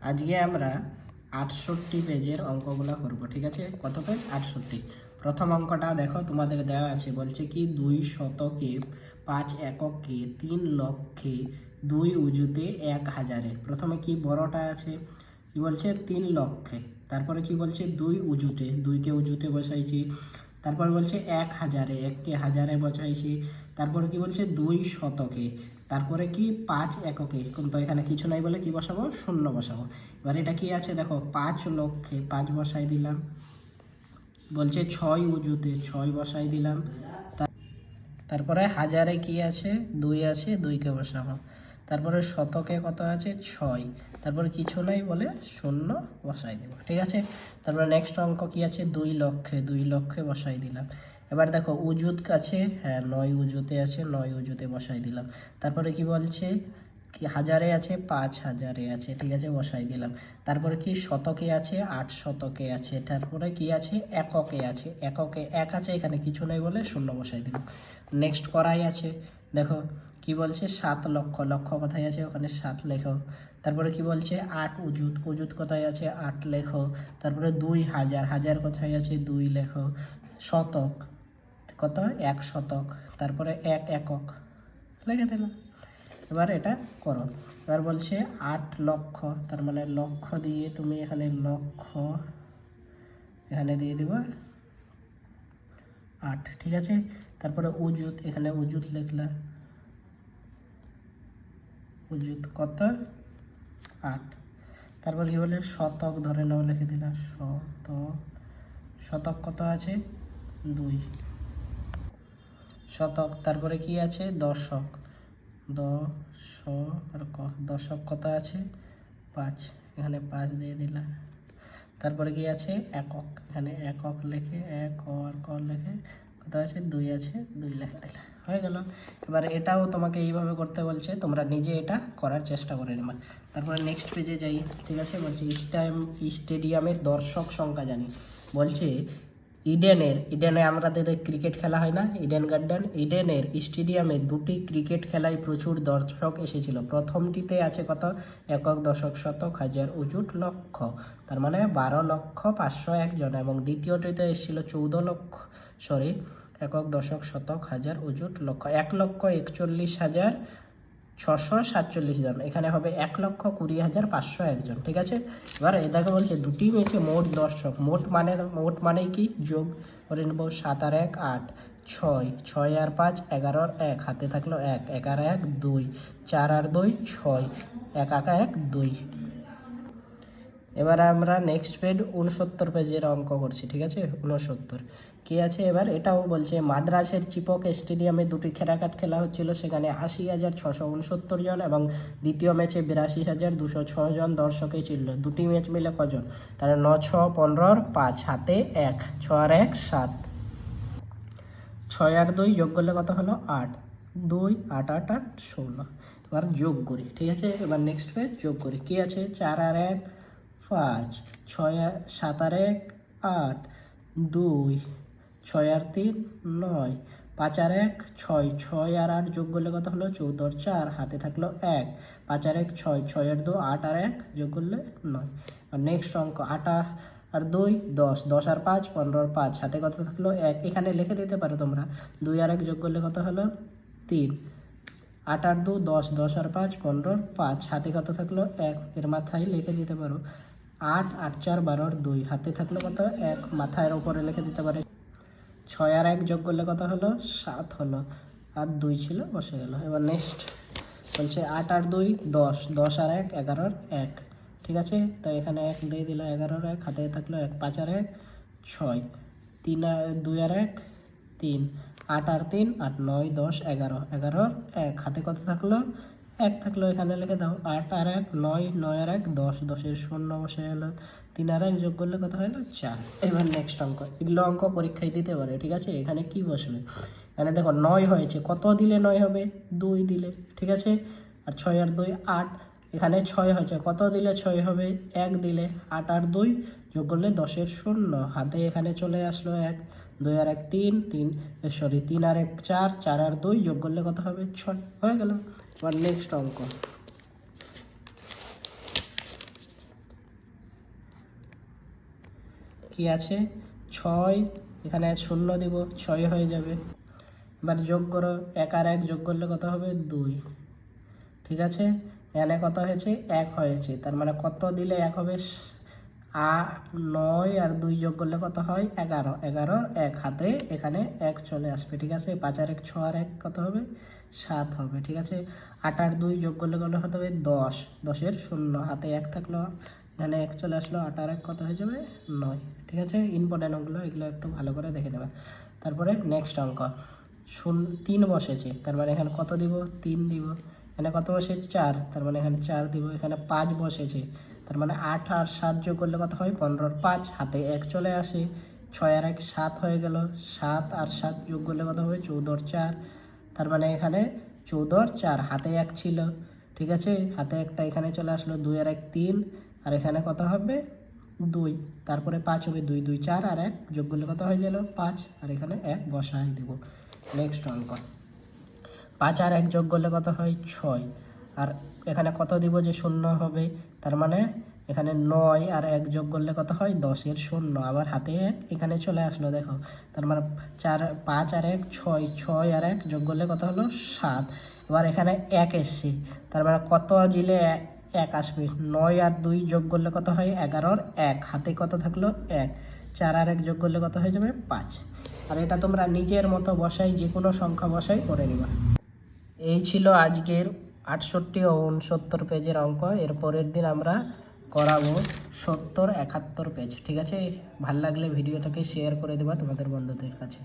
আজকে আমরা আটষট্টি পেজের অঙ্কগুলো করব, ঠিক আছে? কত পেজ? আটষট্টি। প্রথম অঙ্কটা দেখো, তোমাদের দেওয়া আছে, বলছে কি, দুই শতকে পাঁচ এককে তিন লক্ষে দুই উজুতে এক হাজারে। প্রথমে কি বড়টা আছে? কি বলছে? তিন লক্ষে। তারপরে কি বলছে? দুই উজুতে, দুইকে উজুতে বসাইছি। তারপর বলছে এক হাজারে এককে হাজারে বসাইছি। তারপরে কি বলছে? দুই শতকে। তারপরে কি? পাঁচ এককে। কিন্তু এখানে কিছু নাই বলে কি বসাবো? শূন্য বসাবো। এবার এটা কি আছে? দেখো, পাঁচ লক্ষে পাঁচ বসাই দিলাম। বলছে ছয় উজুতে ছয় বসাই দিলাম। তারপরে হাজারে কি আছে? দুই আছে, দুইকে বসাবো। তারপরে শতকে কত আছে? ছয়। তারপরে কিছু নাই বলে শূন্য বসাই দেবো। ঠিক আছে? তারপরে নেক্সট অঙ্ক কি আছে? দুই লক্ষে। দুই লক্ষে বসাই দিলাম। এবার দেখো উজুত কাছে হ্যাঁ নয় উজুতে আছে, নয় উজুতে বসাই দিলাম। তারপরে কি বলছে? কি হাজারে আছে? পাঁচ হাজারে আছে, ঠিক আছে, বসাই দিলাম। তারপরে কি শতকে আছে? আট শতকে আছে। তারপরে কি আছে? এককে আছে। এককে এক আছে, এখানে কিছু নেই বলে শূন্য বসাই দিলাম। নেক্সট করাই আছে। দেখো কি বলছে? সাত লক্ষ লক্ষ কোথায় আছে? ওখানে সাত লেখো। তারপরে কি বলছে? আট উজুত উজুত কোথায় আছে? আট লেখো। তারপরে দুই হাজার হাজার কোথায় আছে? দুই লেখো। শতক। কত হয়? এক শতক। তারপরে এক একক। লিখে দিলাম। এবার এটা করো। এবার বলছে আট লক্ষ। তার মানে লক্ষ দিয়ে তুমি এখানে লক্ষ, এখানে দিয়ে দিবা আট। ঠিক আছে? তারপরে উজুত এখানে উজুত লিখলা। উজুত কত? আট। তারপর কি বলে? শতক ধরে নাও লিখে দিলা। শত শতক কত আছে? দুই। শতক, তারপরে কি আছে? দশক। ক- দশক কত আছে? পাঁচ। এখানে পাঁচ দিয়ে দিলাম। তারপরে কি আছে? একক। এখানে একক লেখে, এক আর ক লেখে কত আছে? দুই আছে। দুই লেখে দিলে হয়ে গেল। এবার এটাও তোমাকে এইভাবে করতে বলছে। তোমরা নিজে এটা করার চেষ্টা করে নেবা। তারপরে নেক্সট পেজে যাই। ঠিক আছে? বলছে স্টাইম স্টেডিয়ামের দর্শক সংখ্যা জানি। বলছে ইডেনের, ইডেনে আমাদের ক্রিকেট খেলা হয় না, ইডেন গার্ডেন, ইডেনের স্টেডিয়ামে দুটি ক্রিকেট খেলায় প্রচুর দর্শক এসেছিল। প্রথমটিতে আছে কত? একক দশক শতক, হাজার উজুট লক্ষ, তার মানে বারো লক্ষ পাঁচশো একজন এবং দ্বিতীয়টিতে এসেছিল চৌদ্দ লক্ষ সরি একক দশক শতক, হাজার উজুট লক্ষ, এক লক্ষ একচল্লিশ হাজার ছশো সাতচল্লিশ জন। এখানে হবে এক লক্ষ কুড়ি হাজার পাঁচশো একজন, ঠিক আছে? এবার এটাকে বলছে দুটি ম্যাচে মোট দর্শক। মোট মানে মোট মানে কি? যোগ করে নেব সাত আর এক, আট, ছয়। ছয় আর পাঁচ, এগারো আর এক। হাতে থাকল এক এগারো এক, দুই। চার আর দুই, ছয়। এক আঁকা এক, দুই। এবার আমরা নেক্সট পেজ উনসত্তর পেজের অঙ্ক করছি, ঠিক আছে? উনসত্তর কি আছে এবার? এটাও বলছে, মাদ্রাসের চিপক স্টেডিয়ামে দুটি খেলাকাট খেলা হচ্ছিল, সেখানে আশি হাজার ছশো উনসত্তর জন এবং দ্বিতীয় ম্যাচে বিরাশি হাজার দুশো জন দর্শকই ছিল। দুটি ম্যাচ মিলে কজন? তাহলে ন ছ পনেরোর পাঁচ হাতে এক ছ আর এক, সাত। ছয় আর দুই যোগ করলে কত হলো? আট। দুই, আট আট আট, ষোলো। এবার যোগ করি, ঠিক আছে? এবার নেক্সট পেজ যোগ করি। কি আছে? চার আর এক পাঁচ, ছয়, সাত আর এক, আট, দুই, ছয় আর তিন, নয়, পাঁচ আর এক, ছয় ছয় আর আট যোগ করলে কত হলো? চৌদ্দ চার, হাতে থাকল এক, পাঁচ আর এক, ছয় ছয় আর দু, আট আর এক যোগ করলে নয়। আর নেক্সট অঙ্ক, আট আর দুই, দশ দশ আর পাঁচ, পনেরো আর পাঁচ, হাতে কত থাকল? এক। এখানে লিখে দিতে পারো তোমরা। দুই আর এক যোগ করলে কত হলো? তিন। আট আর দু, দশ দশ আর পাঁচ, পনেরো পাঁচ, হাতে কত থাকল? এক। এর মাথায় লিখে দিতে পারো। আট আট, চার বারোর দুই। হাতে থাকলে কত? এক। মাথার ওপরে লিখে দিতে পারে। ছয় আর এক যোগ করলে কত হলো? সাত হলো। আর দুই ছিল, বসে গেল। এবার নেক্সট বলছে আট আর দুই, দশ। দশ আর এক এগারোর এক। ঠিক আছে? তো এখানে এক দিয়ে দিল এগারোর এক। হাতে থাকল এক, পাঁচ আর এক, ছয়। তিন আর, দুই আর এক, তিন। আট আর তিন, আট, নয়, দশ, এগারো। এগারোর এক। হাতে কত থাকল? এক থাকল এখানে লিখে দাও, আট আর এক, নয় নয় আর এক, দশ, দশের শূন্য বসে গেলো তিন আর এক যোগ করলে কত হলো? চার। এবার নেক্সট অঙ্ক, এগুলো অঙ্ক পরীক্ষায় দিতে পারে, ঠিক আছে? এখানে কি বসবে? এখানে দেখো নয় হয়েছে, কত দিলে নয় হবে? দুই দিলে, ঠিক আছে? আর ছয় আর দুই, আট। এখানে ছয় হয়েছে, কত দিলে ছয় হবে? এক দিলে, আট আর দুই যোগ করলে দশের শূন্য। হাতে এখানে চলে আসলো এক, দুই আর এক, তিন তিন সরি তিন আর এক, চার চার আর দুই যোগ করলে কত হবে? ছয়। হয়ে গেল। এবার নেক্সট অঙ্ক কি আছে? ছয়, এখানে শূন্য দিব, ছয় হয়ে যাবে। এবার যোগ করো, এক আর এক যোগ করলে কত হবে? দুই। ঠিক আছে? এনে কত হয়েছে? এক হয়েছে। তার মানে কত দিলে এক হবে? নয় আর দুই যোগ করলে কত হয়? এগারো। এগারো এক হাতে এখানে এক চলে আসবে, ঠিক আছে? পাঁচ আর এক, ছ আর এক কত হবে? সাত হবে, ঠিক আছে? আট আর দুই যোগ করলে কত হতে হবে? দশ। দশের শূন্য, হাতে এক থাকল। এখানে এক চলে আসলো, আট আর এক কত হয়ে যাবে? নয়, ঠিক আছে? ইম্পর্টেন্ট অঙ্কগুলো, এগুলো একটু ভালো করে দেখে নেবে। তারপরে নেক্সট অঙ্ক। শূন্য তিন বসেছে, তার মানে এখানে কত দিব? তিন দিব। এখানে কত বসেছে? চার, তার মানে এখানে চার দিব। এখানে পাঁচ বসেছে। তার মানে আট আর সাত যোগ করলে কত হয়? পনেরোর পাঁচ। হাতে এক চলে আসে। ছয় আর এক সাত হয়ে গেল। সাত আর সাত যোগ করলে কত হবে? চৌদ্দর চার। তার মানে এখানে চৌদ্দর চার। হাতে এক ছিল। ঠিক আছে? হাতে একটা এখানে চলে আসলো দুই আর এক তিন। আর এখানে কত হবে? দুই। তারপরে পাঁচ হবে দুই দুই, চার আর এক। যোগ করলে কত হয়ে গেল? পাঁচ। আর এখানে এক বসাই দেব। নেক্সট অঙ্ক। পাঁচ আর এক যোগ করলে কত হয়? ছয়। আর এখানে কত দিব যে শূন্য হবে? তার মানে এখানে নয় আর এক যোগ করলে কত হয়? দশের শূন্য। আবার হাতে এক এখানে চলে আসলো, দেখো। তার মানে চার, পাঁচ আর এক, ছয়। ছয় আর এক যোগ করলে কত হলো? সাত। এবার এখানে এক এসছে। তার মানে কত দিলে এক আসবে? নয় আর দুই যোগ করলে কত হয়? এগারোর এক। হাতে কত থাকল? এক। চার আর এক যোগ করলে কত হয়ে যাবে? পাঁচ। আর এটা তোমরা নিজের মতো বসাই যে কোনো সংখ্যা বসাই করে নিবা। এই ছিল আজকের আটষট্টি ও উনসত্তর পেজের অঙ্ক, এর পরের দিন আমরা করাবো সত্তর একাত্তর পেজ। ঠিক আছে? ভালো লাগলে ভিডিওটাকে শেয়ার করে দেবা তোমাদের বন্ধুদের কাছে।